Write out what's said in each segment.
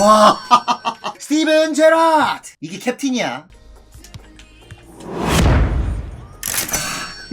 와. 스티븐 제라트 이게 캡틴이야.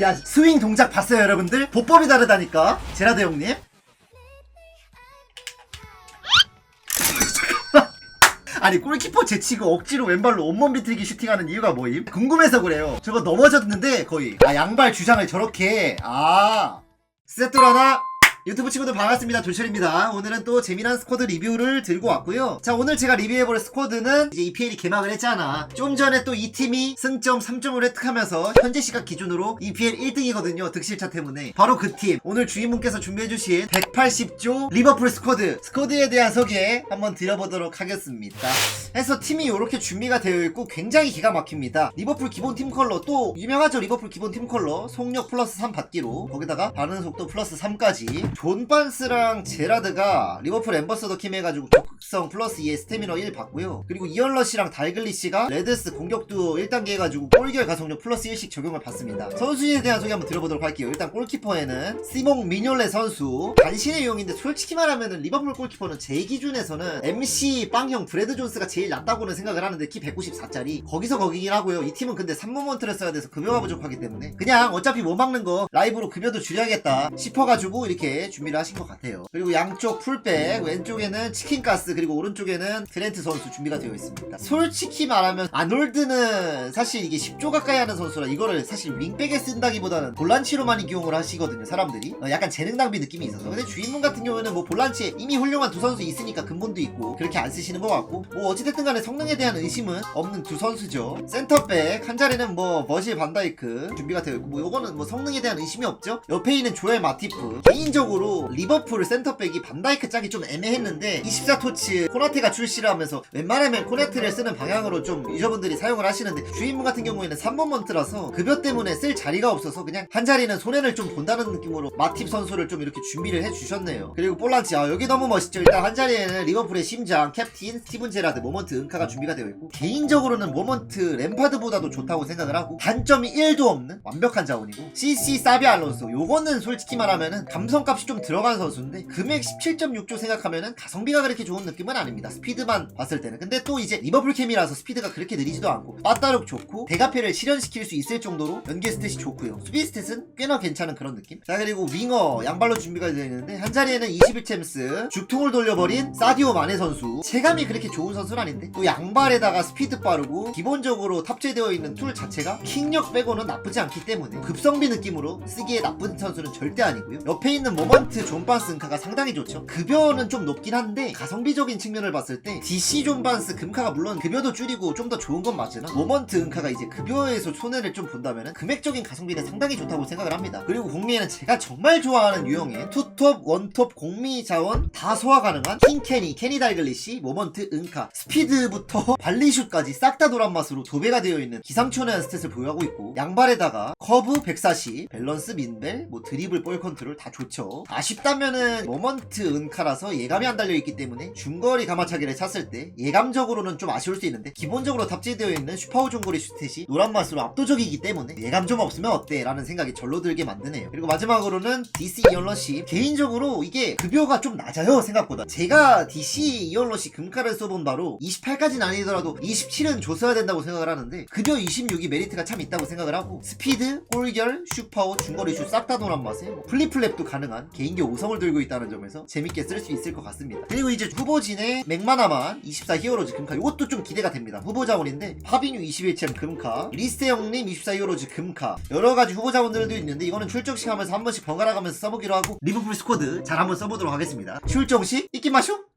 야 스윙 동작 봤어요 여러분들? 보법이 다르다니까. 제라드 형님. 아니 골키퍼 제치고 억지로 왼발로 온몸 비틀기 슈팅하는 이유가 뭐임? 궁금해서 그래요. 저거 넘어졌는데 거의. 아 양발 주장을 저렇게. 아. 세트라나 유튜브 친구들 반갑습니다. 조철입니다. 오늘은 또 재미난 스쿼드 리뷰를 들고 왔고요. 자 오늘 제가 리뷰해볼 스쿼드는 이제 EPL이 개막을 했잖아. 좀 전에 또 이 팀이 승점 3점을 획득하면서 현재 시각 기준으로 EPL 1등이거든요. 득실차 때문에. 바로 그 팀. 오늘 주인분께서 준비해주신 180조 리버풀 스쿼드 스쿼드에 대한 소개 한번 드려보도록 하겠습니다. 해서 팀이 이렇게 준비가 되어 있고 굉장히 기가 막힙니다. 리버풀 기본 팀 컬러 또 유명하죠. 리버풀 기본 팀 컬러. 속력 플러스 3 받기로. 거기다가 반응 속도 플러스 3까지 존 반스랑 제라드가 리버풀 엠버서더 킴 해가지고 적극성 플러스 2에 스태미너 1 받고요. 그리고 이언러시랑 달글리시가 레드스 공격도 1단계 해가지고 골결 가속력 플러스 1씩 적용을 받습니다. 선수에 대한 소개 한번 들어보도록 할게요. 일단 골키퍼에는 시몽 미뇰레 선수. 간신의 유형인데 솔직히 말하면은 리버풀 골키퍼는 제 기준에서는 MC 빵형 브래드 존스가 제일 낫다고는 생각을 하는데 키 194짜리. 거기서 거기긴 하고요. 이 팀은 근데 3모먼트를 써야 돼서 급여가 부족하기 때문에. 그냥 어차피 못 막는 거 라이브로 급여도 줄여야겠다 싶어가지고 이렇게 준비를 하신 것 같아요. 그리고 양쪽 풀백 왼쪽에는 치킨가스 그리고 오른쪽에는 트렌트 선수 준비가 되어 있습니다. 솔직히 말하면 아놀드는 사실 이게 10조 가까이 하는 선수라 이거를 사실 윙백에 쓴다기보다는 볼란치로 많이 기용을 하시거든요 사람들이. 어, 약간 재능 낭비 느낌이 있어서. 근데 주인분 같은 경우에는 뭐 볼란치에 이미 훌륭한 두 선수 있으니까 근본도 있고 그렇게 안 쓰시는 것 같고 뭐 어찌됐든 간에 성능에 대한 의심은 없는 두 선수죠. 센터백 한 자리는 뭐 머실 반다이크 준비가 되어 있고 뭐 요거는 뭐 성능에 대한 의심이 없죠? 옆에 있는 조엘 마티프 개인적으로 리버풀 센터백이 반다이크 짝이 좀 애매했는데 24토치 코나테가 출시를 하면서 웬만하면 코나테를 쓰는 방향으로 좀 유저분들이 사용을 하시는데 주인분 같은 경우에는 3번 먼트라서 급여 때문에 쓸 자리가 없어서 그냥 한 자리는 손해를 좀 본다는 느낌으로 마팁 선수를 좀 이렇게 준비를 해주셨네요. 그리고 볼란치 아 여기 너무 멋있죠. 일단 한 자리에는 리버풀의 심장 캡틴 스티븐 제라드 모먼트 은카가 준비가 되어 있고 개인적으로는 모먼트 램파드보다도 좋다고 생각을 하고 단점이 1도 없는 완벽한 자원이고 CC 사비 알론소. 요거는 솔직히 말하면은 감성값 이 좀 들어간 선수인데 금액 17.6조 생각하면은 가성비가 그렇게 좋은 느낌은 아닙니다. 스피드만 봤을 때는. 근데 또 이제 리버풀 캠이라서 스피드가 그렇게 느리지도 않고 빠따룩 좋고 대가페를 실현시킬 수 있을 정도로 연계 스탯이 좋고요. 수비 스탯은 꽤나 괜찮은 그런 느낌? 자 그리고 윙어 양발로 준비가 되어 있는데 한 자리에는 21챔스 죽통을 돌려버린 사디오 마네 선수. 체감이 그렇게 좋은 선수는 아닌데 또 양발에다가 스피드 빠르고 기본적으로 탑재되어 있는 툴 자체가 킥력 빼고는 나쁘지 않기 때문에 급성비 느낌으로 쓰기에 나쁜 선수는 절대 아니고요. 옆에 있는 모먼트 존반스 은카가 상당히 좋죠. 급여는 좀 높긴 한데 가성비적인 측면을 봤을 때 DC 존반스 금카가 물론 급여도 줄이고 좀 더 좋은 건 맞으나 모먼트 은카가 이제 급여에서 손해를 좀 본다면 금액적인 가성비는 상당히 좋다고 생각을 합니다. 그리고 공미에는 제가 정말 좋아하는 유형의 투톱 원톱 공미 자원 다 소화 가능한 킹캐니 캐니 달글리시 모먼트 은카. 스피드부터 발리슛까지 싹 다 노란 맛으로 도배가 되어 있는 기상천외한 스탯을 보유하고 있고 양발에다가 커브 140 밸런스 민벨 뭐 드리블 볼 컨트롤 다 좋죠 아쉽다면은 모먼트 은카라서 예감이 안 달려있기 때문에 중거리 가마차기를 찼을 때 예감적으로는 좀 아쉬울 수 있는데 기본적으로 탑재되어 있는 슈퍼우 중거리 슈탯이 노란 맛으로 압도적이기 때문에 예감 좀 없으면 어때? 라는 생각이 절로 들게 만드네요. 그리고 마지막으로는 DC 이언러시. 개인적으로 이게 급여가 좀 낮아요 생각보다. 제가 DC 이언러시 금카를 써본 바로 28까지는 아니더라도 27은 줬어야 된다고 생각을 하는데 급여 26이 메리트가 참 있다고 생각을 하고 스피드, 골결, 슈퍼우, 중거리 슛 싹 다 노란 맛에 뭐 플립플랩도 가능한 개인기 5성을 들고 있다는 점에서 재밌게 쓸 수 있을 것 같습니다. 그리고 이제 후보진의 맥마나만 24 히어로즈 금카. 이것도 좀 기대가 됩니다. 후보 자원인데 파비뉴 21챔 금카 리스테 형님 24 히어로즈 금카. 여러가지 후보 자원들도 있는데 이거는 출정식 하면서 한 번씩 번갈아 가면서 써보기로 하고 리버풀 스쿼드 잘 한번 써보도록 하겠습니다. 출정식 이끼마쇼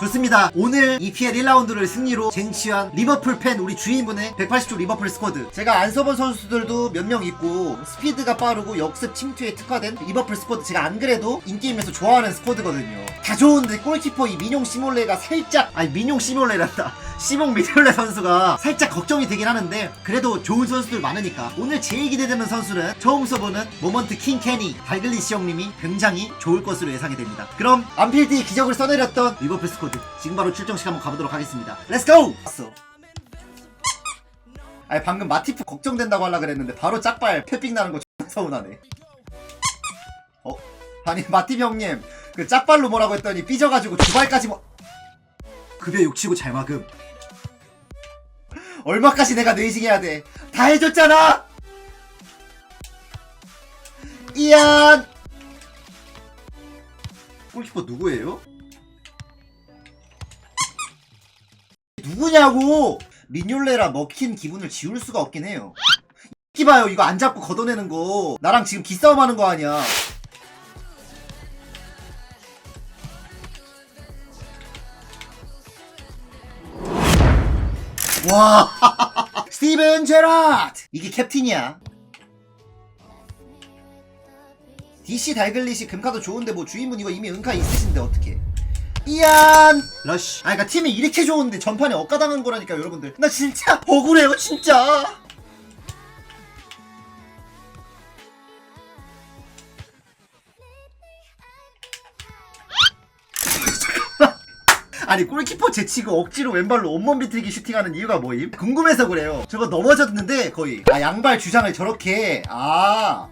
좋습니다. 오늘 EPL 1라운드를 승리로 쟁취한 리버풀 팬 우리 주인분의 180조 리버풀 스쿼드. 제가 안 써본 선수들도 몇 명 있고 스피드가 빠르고 역습 침투에 특화된 리버풀 스쿼드. 제가 안 그래도 인게임에서 좋아하는 스쿼드거든요. 다 좋은데 골키퍼 이 민용 시몰레가 살짝 아니 민용 시몰레란다. 시몽 미들레 선수가 살짝 걱정이 되긴 하는데 그래도 좋은 선수들 많으니까 오늘 제일 기대되는 선수는 처음 써보는 모먼트 킹 캐니 발글리시 형님이 굉장히 좋을 것으로 예상이 됩니다. 그럼 안필드의 기적을 써내렸던 리버풀 스쿼드 지금 바로 출정식 한번 가보도록 하겠습니다. 렛츠고! 왔어. 아니 방금 마티프 걱정된다고 하려 그랬는데 바로 짝발 패픽 나는 거 X나 서운하네. 어? 아니 마티프 형님 그 짝발로 뭐라고 했더니 삐져가지고 주발까지 뭐 급여 욕치고 잘 막음 얼마까지 내가 뇌이징 해야 돼? 다 해줬잖아! 이안! 골키퍼 누구예요? 누구냐고! 미뇰레라 먹힌 기분을 지울 수가 없긴 해요. 이 봐요. 이거 안 잡고 걷어내는 거. 나랑 지금 기싸움 하는 거 아니야 와. 스티븐 제라트 이게 캡틴이야. DC 달글릿이 금카도 좋은데 뭐 주인분 이거 이미 은카 있으신데 어떻게 이안. 러쉬. 아 그니까 팀이 이렇게 좋은데 전판에 엇가당한 거라니까 여러분들. 나 진짜 억울해요 진짜 아니 골키퍼 제치고 억지로 왼발로 온몸 비틀기 슈팅하는 이유가 뭐임? 궁금해서 그래요. 저거 넘어졌는데 거의. 아 양발 주장을 저렇게 아.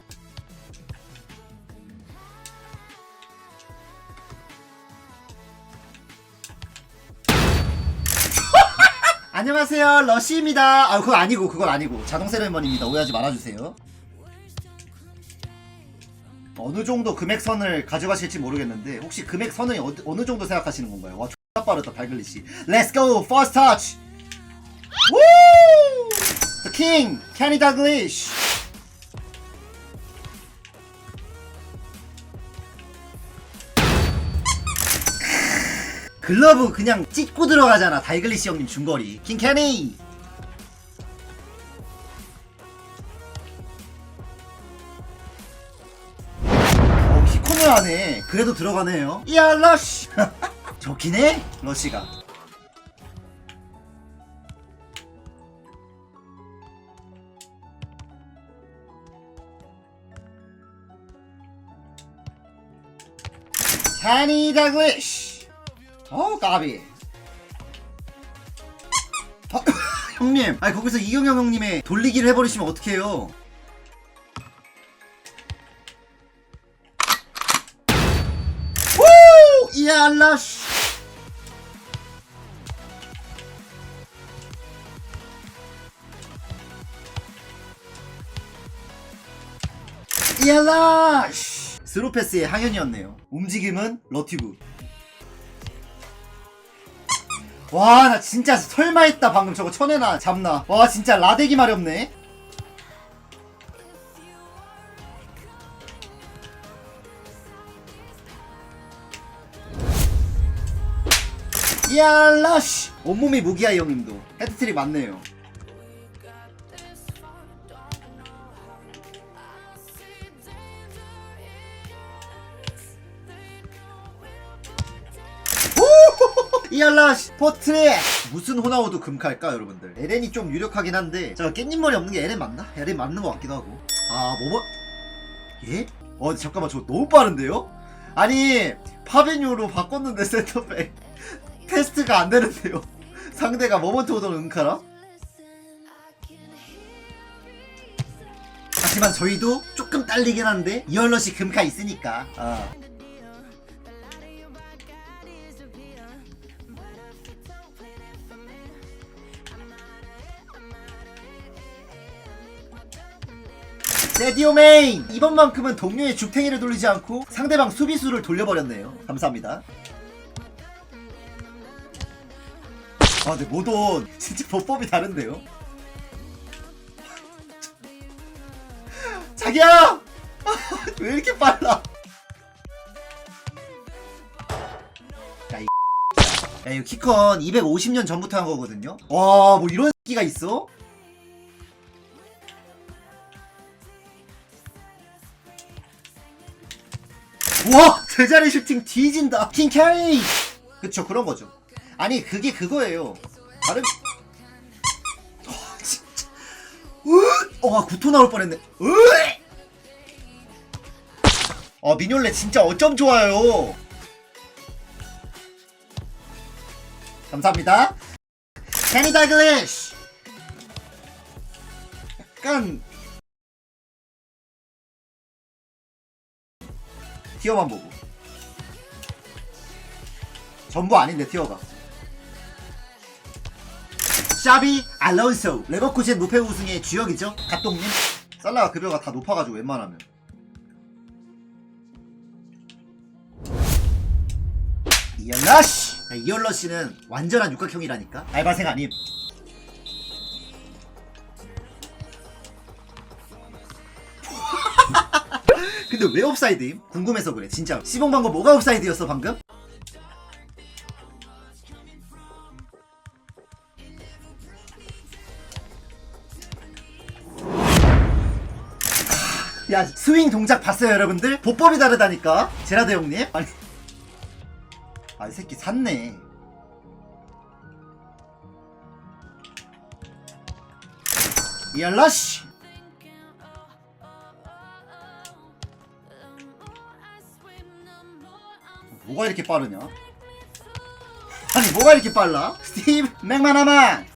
안녕하세요. 러시입니다. 아 그거 아니고 그건 아니고. 자동 세레머니입니다. 오해하지 말아주세요. 어느 정도 금액선을 가져가실지 모르겠는데 혹시 금액선을 어, 어느 정도 생각하시는 건가요? 와 빠르다 발글리시 go first touch. Woo! The king Kenny Dalglish. 글러브 그냥 찢고 들어가잖아 달글리시 형님 중거리. 킹 캐니 어 키코네 하네. 그래도 들어가네요. 야 러쉬 좋긴 해 러쉬가. 캐니 달글리시 어 까비. 어, 형님. 아니 거기서 이경영 형님의 돌리기를 해버리시면 어떡해요? 우! 이야 라쉬 이야 라쉬 스루패스의 항현이었네요. 움직임은 러티브. 와 나 진짜 설마 했다 방금 저거 쳐내나 잡나. 와 진짜 라데기 마렵네. 이야 라쉬 온몸이 무기야 이 형님도. 헤드트릭 맞네요 이알라시 포트랙 무슨 호나우도 금칼까 여러분들 에렌이 좀 유력하긴 한데 제가 깻잎머리 없는 게 에렌 맞나? 에렌 맞는 것 같기도 하고 아 뭐뭐 예? 어 잠깐만 저거 너무 빠른데요? 아니 파베뉴로 바꿨는데 센터백 테스트가 안 되는데요 상대가 모먼트 오던 은카라? 하지만 저희도 조금 딸리긴 한데 이얼럿이 금카 있으니까 아. 세디오 메인! 이번만큼은 동료의 죽탱이를 돌리지 않고 상대방 수비수를 돌려버렸네요. 감사합니다. 아, 근데 모돈 진짜 보법이 다른데요? 자기야! 왜 이렇게 빨라? 야, 이 야, 이거 키컨 250년 전부터 한 거거든요? 와, 뭐 이런 끼가 있어? 와! 제자리 슈팅 뒤진다. 킹 캐리! 그쵸 그런 거죠. 아니 그게 그거예요. 다른 어, 진짜. 으어 구토 나올 뻔했네. 으! 어, 미뇰레 진짜 어쩜 좋아요. 감사합니다. 캐니 다글리쉬. 약간 티어만 보고. 전부 아닌데 티어가. 샤비 알론소. 레버쿠젠 무패 우승의 주역이죠? 갓동님? 살라가 급여가 다 높아가지고 웬만하면. 이얼러시 이얼러시는 완전한 육각형이라니까? 알바생 아님 근데 왜 옵사이드임? 궁금해서 그래 진짜 시봉 방금 뭐가 옵사이드였어 방금? 야 스윙 동작 봤어요 여러분들? 보법이 다르다니까 제라드 형님 아니 아이 새끼 샀네 이얼러시 뭐가 이렇게 빠르냐? 아니 뭐가 이렇게 빨라? 스티브 맥마나만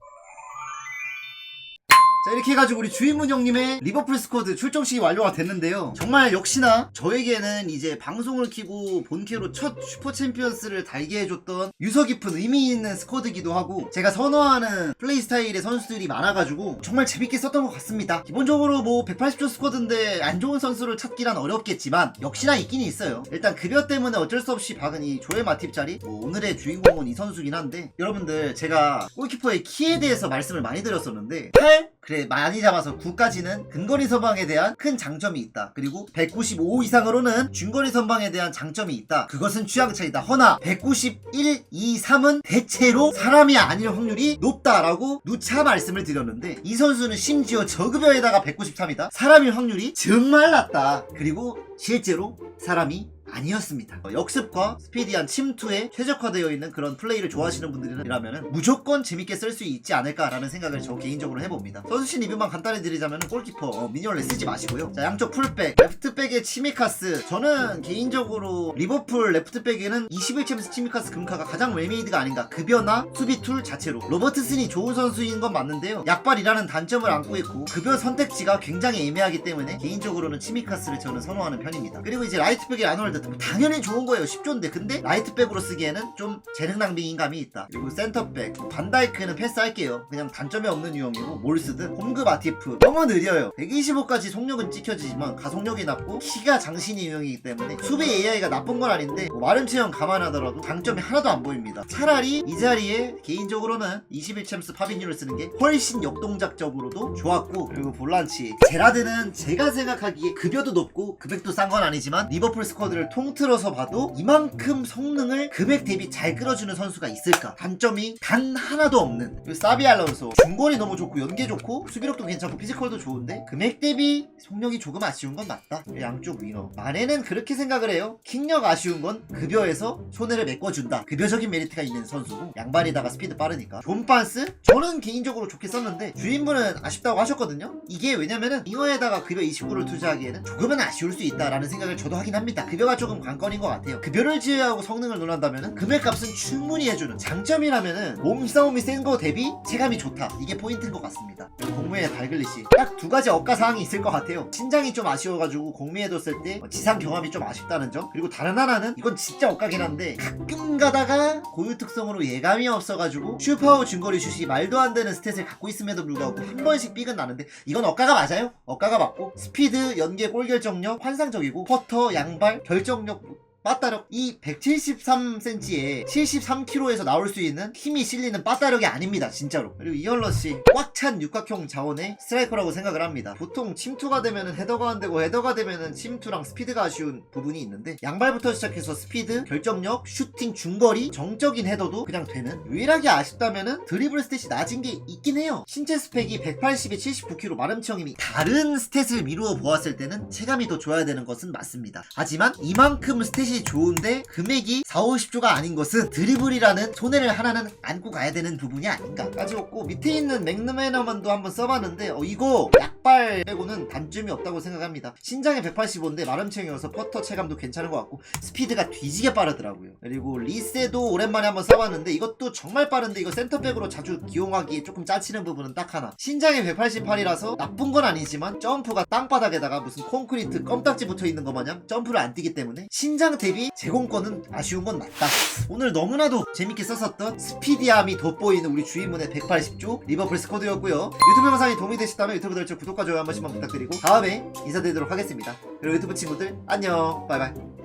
자 이렇게 해가지고 우리 주인문 형님의 리버풀 스쿼드 출정식이 완료가 됐는데요. 정말 역시나 저에게는 이제 방송을 키고 본캐로 첫 슈퍼 챔피언스를 달게 해줬던 유서 깊은 의미 있는 스쿼드기도 하고 제가 선호하는 플레이 스타일의 선수들이 많아가지고 정말 재밌게 썼던 것 같습니다. 기본적으로 뭐 180조 스쿼드인데 안 좋은 선수를 찾기란 어렵겠지만 역시나 있긴 있어요. 일단 급여 때문에 어쩔 수 없이 박은 이 조엘 마팁 자리 뭐 오늘의 주인공은 이 선수긴 한데 여러분들 제가 골키퍼의 키에 대해서 말씀을 많이 드렸었는데 8 그래 많이 잡아서 9까지는 근거리 선방에 대한 큰 장점이 있다. 그리고 195 이상으로는 중거리 선방에 대한 장점이 있다. 그것은 취향 차이다. 허나 191, 2, 3은 대체로 사람이 아닐 확률이 높다라고 누차 말씀을 드렸는데 이 선수는 심지어 저급여에다가 193이다. 사람일 확률이 정말 낮다. 그리고 실제로 사람이 아니었습니다. 어, 역습과 스피디한 침투에 최적화되어 있는 그런 플레이를 좋아하시는 분들이라면 무조건 재밌게 쓸 수 있지 않을까라는 생각을 저 개인적으로 해봅니다. 선수신 리뷰만 간단히 드리자면 골키퍼 어, 미니언을 쓰지 마시고요. 자 양쪽 풀백, 레프트백의 치미카스 저는 개인적으로 리버풀 레프트백에는 21챔스 치미카스 금카가 가장 웰메이드가 아닌가 급여나 수비 툴 자체로 로버트슨이 좋은 선수인 건 맞는데요. 약발이라는 단점을 안고 있고 급여 선택지가 굉장히 애매하기 때문에 개인적으로는 치미카스를 저는 선호하는 편입니다. 그리고 이제 라이트백의 아놀드 뭐 당연히 좋은 거예요. 10조인데. 근데 라이트백으로 쓰기에는 좀 재능 낭비인 감이 있다. 그리고 센터백 반다이크는 패스할게요. 그냥 단점이 없는 유형이고 뭘 쓰든 홈그 마티프 너무 느려요. 125까지 속력은 찍혀지지만 가속력이 낮고 키가 장신이 유형이기 때문에 수비 AI가 나쁜 건 아닌데 뭐 마른 체형 감안하더라도 장점이 하나도 안 보입니다. 차라리 이 자리에 개인적으로는 21챔스 파비뉴를 쓰는 게 훨씬 역동작적으로도 좋았고 그리고 볼란치 제라드는 제가 생각하기에 급여도 높고 금액도 싼 건 아니지만 리버풀 스쿼드를 통틀어서 봐도 이만큼 성능을 금액 대비 잘 끌어주는 선수가 있을까? 단점이 단 하나도 없는. 그리고 사비 알론소. 중거리 너무 좋고 연계 좋고 수비력도 괜찮고 피지컬도 좋은데 금액 대비 속력이 조금 아쉬운 건 맞다. 양쪽 위너. 만에는 그렇게 생각을 해요. 킹력 아쉬운 건 급여에서 손해를 메꿔준다. 급여적인 메리트가 있는 선수고 양발에다가 스피드 빠르니까. 존 판스? 저는 개인적으로 좋게 썼는데 주인분은 아쉽다고 하셨거든요. 이게 왜냐면은 잉어에다가 급여 29를 투자하기에는 조금은 아쉬울 수 있다라는 생각을 저도 하긴 합니다. 급여가 조금 관건인 것 같아요. 급여를 제외하고 성능을 논한다면은 금액값은 충분히 해주는 장점이라면은 몸싸움이 센 거 대비 체감이 좋다. 이게 포인트인 것 같습니다. 공무의 달글리시. 딱 두 가지 억가 사항이 있을 것 같아요. 신장이 좀 아쉬워가지고 공미에 뒀을 때 지상 경험이 좀 아쉽다는 점. 그리고 다른 하나는 이건 진짜 억가긴 한데 가끔 가다가 고유 특성으로 예감이 없어가지고 슈퍼 중거리 슛이 말도 안 되는 스탯을 갖고 있음에도 불구하고 한 번씩 삑은 나는데 이건 억가가 맞아요? 억가가 맞고 스피드 연계 골 결정력 환상적이고 퍼터 양발 결 정력 빠따력 이 173cm에 73kg에서 나올 수 있는 힘이 실리는 빠따력이 아닙니다 진짜로. 그리고 이얼러시 꽉찬 육각형 자원의 스트라이커라고 생각을 합니다. 보통 침투가 되면은 헤더가 안 되고 헤더가 되면은 침투랑 스피드가 아쉬운 부분이 있는데 양발부터 시작해서 스피드 결정력 슈팅 중거리 정적인 헤더도 그냥 되는 유일하게 아쉽다면은 드리블 스탯이 낮은 게 있긴 해요. 신체 스펙이 180에 79kg 마름치형님이 다른 스탯을 미루어 보았을 때는 체감이 더 좋아야 되는 것은 맞습니다. 하지만 이만큼 스탯이 좋은데 금액이 4, 50조가 아닌 것은 드리블이라는 손해를 하나는 안고 가야 되는 부분이 아닌가. 까지없고 밑에 있는 맥너메너만도 한번 써봤는데 어, 이거 약발 빼고는 단점이 없다고 생각합니다. 신장이 185인데 마름체형이어서 퍼터 체감도 괜찮은 것 같고 스피드가 뒤지게 빠르더라고요. 그리고 리세도 오랜만에 한번 써봤는데 이것도 정말 빠른데 이거 센터백으로 자주 기용하기에 조금 짜치는 부분은 딱 하나. 신장이 188이라서 나쁜 건 아니지만 점프가 땅바닥에다가 무슨 콘크리트 껌딱지 붙어 있는 것 마냥 점프를 안 뛰기 때문에 신장 대비 제공권은 아쉬운 건 맞다. 오늘 너무나도 재밌게 썼었던 스피디함이 돋보이는 우리 주인문의 180조 리버풀 스쿼드였고요. 유튜브 영상이 도움이 되셨다면 유튜브 들쳐 구독과 좋아요 한 번씩만 부탁드리고 다음에 인사드리도록 하겠습니다. 그리고 유튜브 친구들 안녕 바이바이